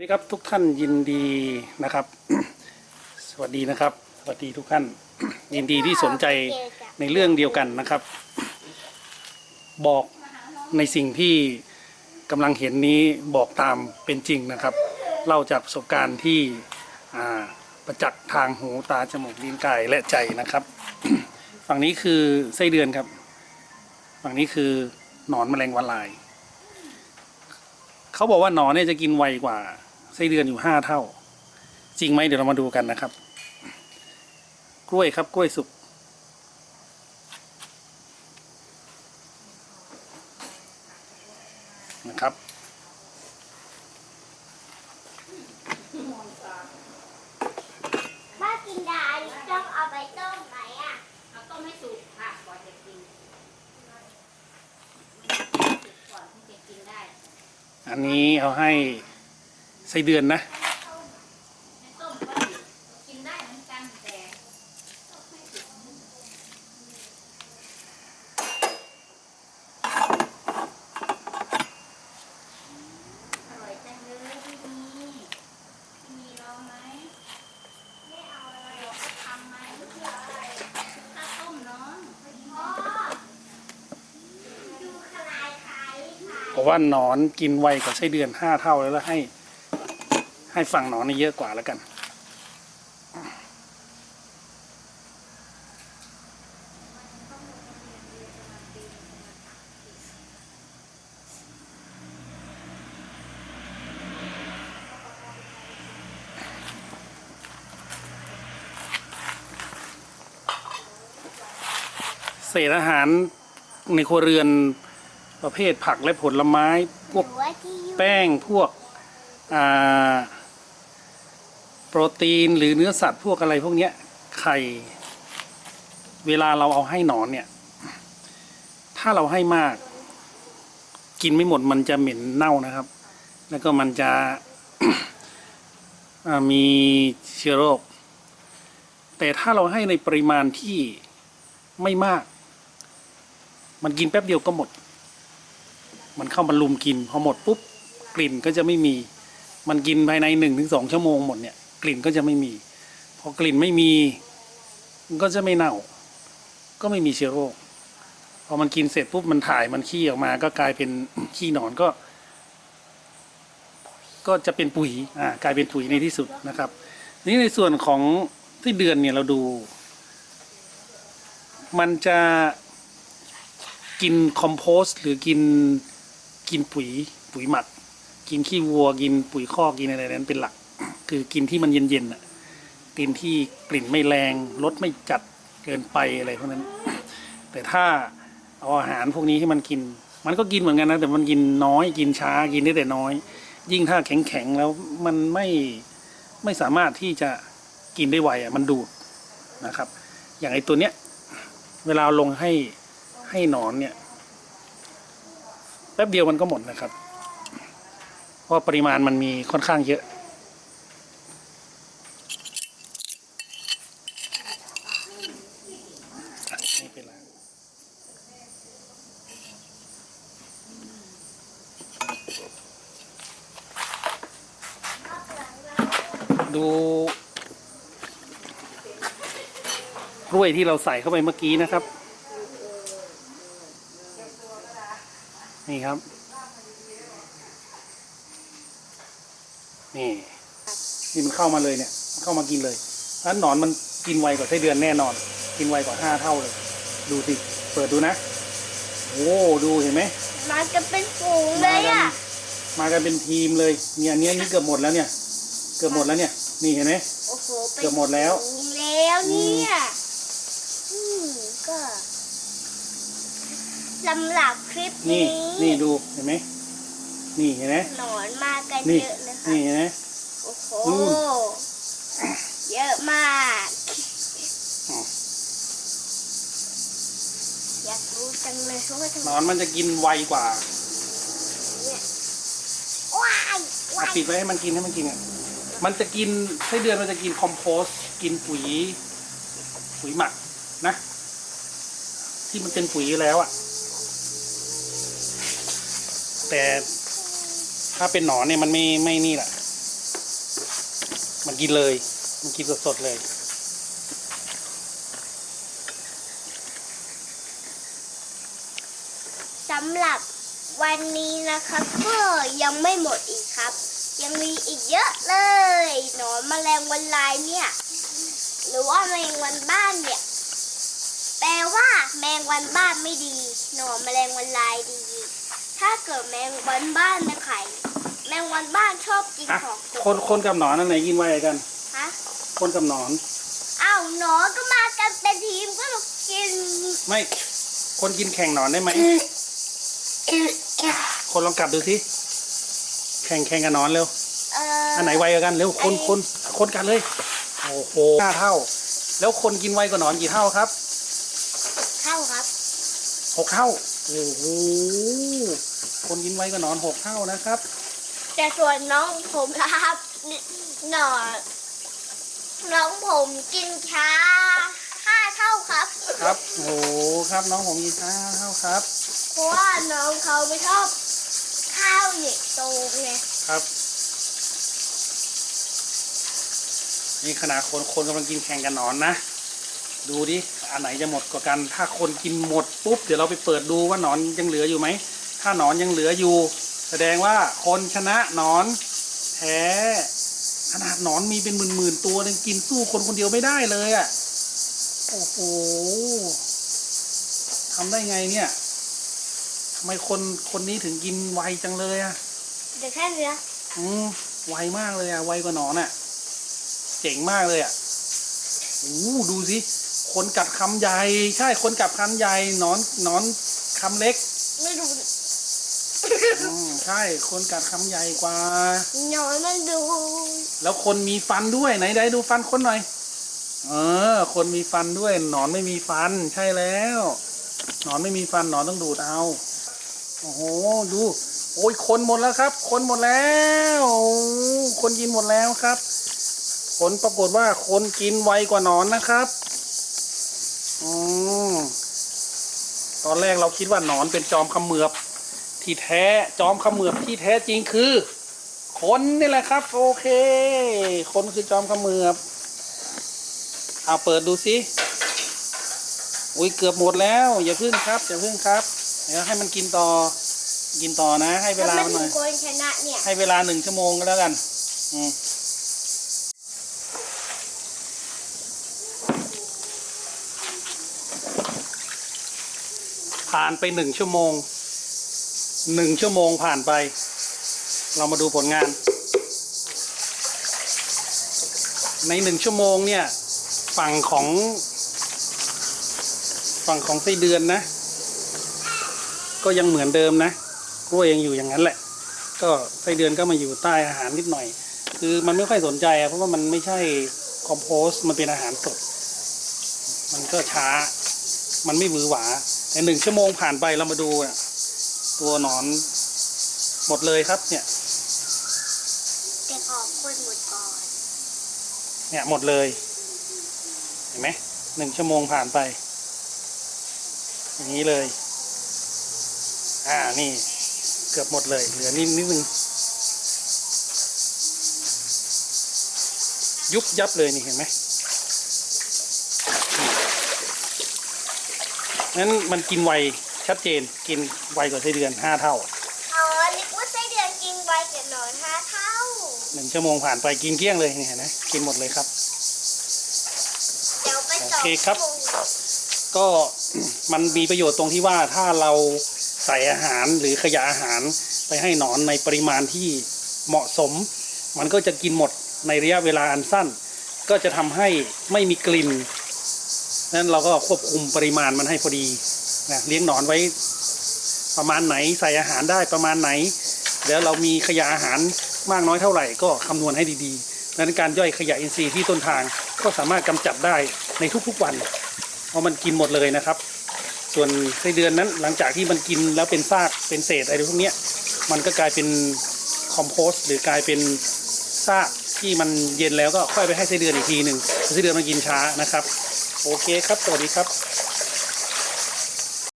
วัสดีครับทุกท่านยินดีนะครับ สวัสดีนะครับ สวัสดีทุกท่าน ยินดีที่สนใจในเรื่องเดียวกันนะครับ บอกในสิ่งที่กำลังเห็นนี้บอกตามเป็นจริงนะครับเล่าจากประสบการณ์ที่ประจักษ์ทางหูตาจมูกลิ้นกายและใจนะครับ ฝั่งนี้คือไส้เดือนครับ ฝั่งนี้คือหนอนแมลงวันลายเขาบอกว่าหนอนเนี่ยจะกินไวกว่า ไส้เดือนอยู่ห้าเท่า จริงไหมเดี๋ยวเรามาดูกันนะครับ กล้วยครับกล้วยสุกนะครับป้ากินดาต้องเอาไปต้มไหมอะเอาต้มให้สุกค่ะก่อนจะกินก่อนที่จะกินได้ อันนี้เอาให้ ไส้เดือนนะเหมือนกันแต่ต้มไม่สุกอร่อยจังเลยพี่มีพี่มีลองไหมไม่เอาะไราวต้มน้องพ่อดูคลายคลายคลายเพราะว่านอนกินไวกว่าไส้เดือนห้าเท่าแล้วแล้วให้ ให้ฝั่งหนอนนี่เยอะกว่าแล้วกัน เศษอาหารในครัวเรือนประเภทผักและผลไม้ พวกหรือว่าที่อยู่แป้งพวกอ่า โปรตีนหรือเนื้อสัตว์พวกอะไรพวกเนี้ยไข่เวลาเราเอาให้หนอนเนี่ย ถ้าเราให้มาก กินไม่หมดมันจะเหม็นเน่านะครับ แล้วก็มันจะมีเชื้อโรค แต่ถ้าเราให้ในปริมาณที่ไม่มาก มันกินแป๊บเดียวก็หมด มันเข้ามาลุมกิน พอหมดปุ๊บกลิ่นก็จะไม่มี มันกินภายในหนึ่งถึงสองชั่วโมงหมดเนี่ย กลิ่นก็จะไม่มี พอกลิ่นไม่มีก็จะไม่เน่า ก็ไม่มีเชื้อโรคพอมันกินเสร็จปุ๊บมันถ่ายมันขี้ออกมา ก็กลายเป็นขี้หนอนก็ ก็จะเป็นปุ๋ยอ่ากลายเป็นปุ๋ยในที่สุดนะครับ นี่ในส่วนของที่เดือนเนี่ยเราดู มันจะกินคอมโพสต์หรือกินกินปุ๋ย ปุ๋ยหมัก กินขี้วัว กินปุ๋ยคอกกินอะไรนั้นเป็นหลัก คือกินที่มันเย็นๆอะกินที่กลิ่นไม่แรงรสไม่จัดเกินไปอะไรพวกนั้น แต่ถ้าเอาอาหารพวกนี้ให้มันกิน มันก็กินเหมือนกันนะแต่มันกินน้อยกินช้ากินได้แต่น้อย ยิ่งถ้าแข็งๆแล้วมันไม่ไม่สามารถที่จะกินได้ไวอะมันดูดนะครับ อย่างไอตัวเนี้ยเวลาลงให้ให้หนอนเนี่ยแป๊บเดียวมันก็หมดนะครับ เพราะปริมาณมันมีค่อนข้างเยอะนี่เป็นไร ดู กล้วยที่เราใส่เข้าไปเมื่อกี้นะครับ นี่ครับ นี่นี่มันเข้ามาเลยเนี่ย เข้ามากินเลยเพราะฉะนั้นหนอนมันกินไวกว่าไส้เดือนแน่นอน กินไวกว่าห้าเท่าเลย ดูสิ เปิดดูนะ โอ้ดูเห็นไหมมันจะเป็นฝูงเลยอะ มากันเป็นทีมเลย เนี่ยอันเนี้ยนี่เกือบหมดแล้วเนี่ย เกือบหมดแล้วเนี่ย นี่เห็นไหม โอ้โหเป็นเกือบหมดแล้วฝูงแล้วเนี่ยอืมก็สำหรับคลิปนี่นี้นี่ดูเห็นไหมนี่เห็นไหมหนอนมากันนี่เยอะเลยค่ะนี่เห็นไหม โอ้โห นู่น เยอะมากอ๋ออยากรู้จังเลยว่าทำหไมนอนมันจะกินไวกว่าว้ายอะว้ายปิดไว้ให้มันกินให้มันกินอะ มันจะกินไส้เดือนมันจะกินคอมโพสกินปุ๋ยปุ๋ยหมักนะ ที่มันเป็นปุ๋ยแล้วอะ แต่ถ้าเป็นหนอนเนี่ยมันไม่ไม่นี่แหละมันกินเลย มันกินสดๆเลยสำหรับวันนี้นะครับก็ยังไม่หมดอีกครับ ยังมีอีกเยอะเลยหนอนแมลงวันลายเนี่ย หรือว่าแมลงวันบ้านเนี่ย แปลว่าแมงวันบ้านไม่ดี หนอนแมลงวันลายดี ถ้าเกิดแมงวันบ้านไม่ไข่แมงวันบ้านชอบกินอะของสดคนคนกับหนอนอันไหนกินไวกันฮะคนกับหนอนอ้าวหนอนก็มากันเป็นทีมก็ต้องกิน ไม่คนกินแข่งหนอนได้ไหมคนลองกลับดูสิแข่งแข่งกับหนอนเร็ว เอ่ออันไหนไวกว่ากันเร็วคนคนคนกันเลย โอ้โหห้าเท่า แล้วคนกินไวกว่าหนอนกี่เท่าครับเข้าครับ หกเท่า โอ้โห คนกินไวกว่าหนอนหกเท่านะครับ แต่ส่วนน้องผมนะครับหนอนน้องผมกินช้าห้าเท่าครับ ครับ โอ้โห ครับน้องผมกินห้าเท่าครับ เพราะว่าน้องเขาไม่ชอบ ข้าวเหนียวโตไงครับ นี่ขนาดคนคนกำลังกินแข่งกันนอนนะ ดูดิ อันไหนจะหมดกว่ากัน ถ้าคนกินหมดปุ๊บ เดี๋ยวเราไปเปิดดูว่าหนอนยังเหลืออยู่ไหม ถ้าหนอนยังเหลืออยู่ แสดงว่าคนชนะหนอนแพ้ขนาดหนอนมีเป็นหมื่นๆตัวยังกินสู้คนคนเดียวไม่ได้เลยอะ่ะ โอ้โหทำได้ไงเนี่ย ทำไมคนคนนี้ถึงกินไวจังเลยอะ่ะ เดี๋ยวแค่นี้นะอืมไวมากเลยอะไวกว่าหนอนอะเจ๋งมากเลยอะโอ้โหดูสิ คนกัดคำใหญ่ ใช่ คนกัดคำใหญ่ หนอนหนอนคำเล็กไม่ดูอืมใช่ คนกัดคำใหญ่กว่า หนอนมันดูแล้วคนมีฟันด้วยไหนได้ดูฟันคนหน่อย เออ คนมีฟันด้วย หนอนไม่มีฟัน ใช่แล้ว หนอนไม่มีฟันหนอนต้องดูดเอา โอ้โหดู โอ้ยคนหมดแล้วครับ คนหมดแล้วคนกินหมดแล้วครับ ผลปรากฏว่าคนกินไวกว่านอนนะครับอืมตอนแรกเราคิดว่านอนเป็นจอมขมือบที่แท้จอมขมือบที่แท้จริงคือ คนนี่แหละครับ โอเค คนคือจอมขมือบเอาเปิดดูสิอุ้ยเกือบหมดแล้ว อย่าพึ่งครับ อย่าพึ่งครับ ดี๋ยวให้มันกินต่อ กินต่อนะ ให้เวถ้าลาไม่มันหถึน่องยคนชนะเนี่ย ให้เวลาหนึ่งชั่วโมงก็แล้วกัน อืมผ่านไปหนึ่งชั่วโมง หนึ่งชั่วโมงผ่านไป เรามาดูผลงาน ในหนึ่งชั่วโมงเนี่ย ฝั่งของ ฝั่งของไส้เดือนนะ ก็ยังเหมือนเดิมนะกล้วยยังอยู่อย่างนั้นแหละ ก็ไส้เดือนก็มาอยู่ใต้อาหารนิดหน่อย คือมันไม่ค่อยสนใจอะเพราะว่ามันไม่ใช่คอมโพสต์มันเป็นอาหารสด มันก็ช้า มันไม่หวือหวาแต่หนึ่งชั่วโมงผ่านไปเรามาดูอะตัวหนอนหมดเลยครับเนี่ยแต่ขอคนหมดก่อน เนี่ยหมดเลย เห็นไหมหนึ่งชั่วโมงผ่านไป อย่างนี้เลย อ่านี่เกือบหมดเลย เหลือนิดนิดนึงยุบยับเลยนี่เห็นไหมนี่นั้นมันกินไวชัดเจนกินไวกว่าไส้เดือนห้าเท่าอ๋อนึกว่าไส้เดือนกินไวกับหนอนห้าเท่าหนึ่งชั่วโมงผ่านไปกินเกลี้ยงเลยนี่เห็นไหมกินหมดเลยครับเดี๋ยวไปสองโอเคครับชั่วโมงก็มันมีประโยชน์ตรงที่ว่าถ้าเรา ใส่อาหารหรือขยะอาหารไปให้หนอนในปริมาณที่เหมาะสม มันก็จะกินหมดในระยะเวลาอันสั้น ก็จะทำให้ไม่มีกลิ่นนั้นเราก็ควบคุมปริมาณมันให้พอดีนะเลี้ยงหนอนไว้ประมาณไหนใส่อาหารได้ประมาณไหน แล้วเรามีขยะอาหารมากน้อยเท่าไหร่ก็คำนวณให้ดีๆดังนั้นการย่อยขยะอินทรีย์ที่ต้นทางก็สามารถกำจัดได้ในทุกๆวันเพราะมันกินหมดเลยนะครับ ส่วนไส้เดือนนั้นหลังจากที่มันกินแล้วเป็นซากเป็นเศษอะไรพวกเนี้ยมันก็กลายเป็นคอมโพสต์หรือกลายเป็นซากที่มันเย็นแล้วก็ค่อยไปให้ไส้เดือนอีกทีหนึ่งไส้เดือนมันกินช้านะครับ โอเคครับสวัสดีครับ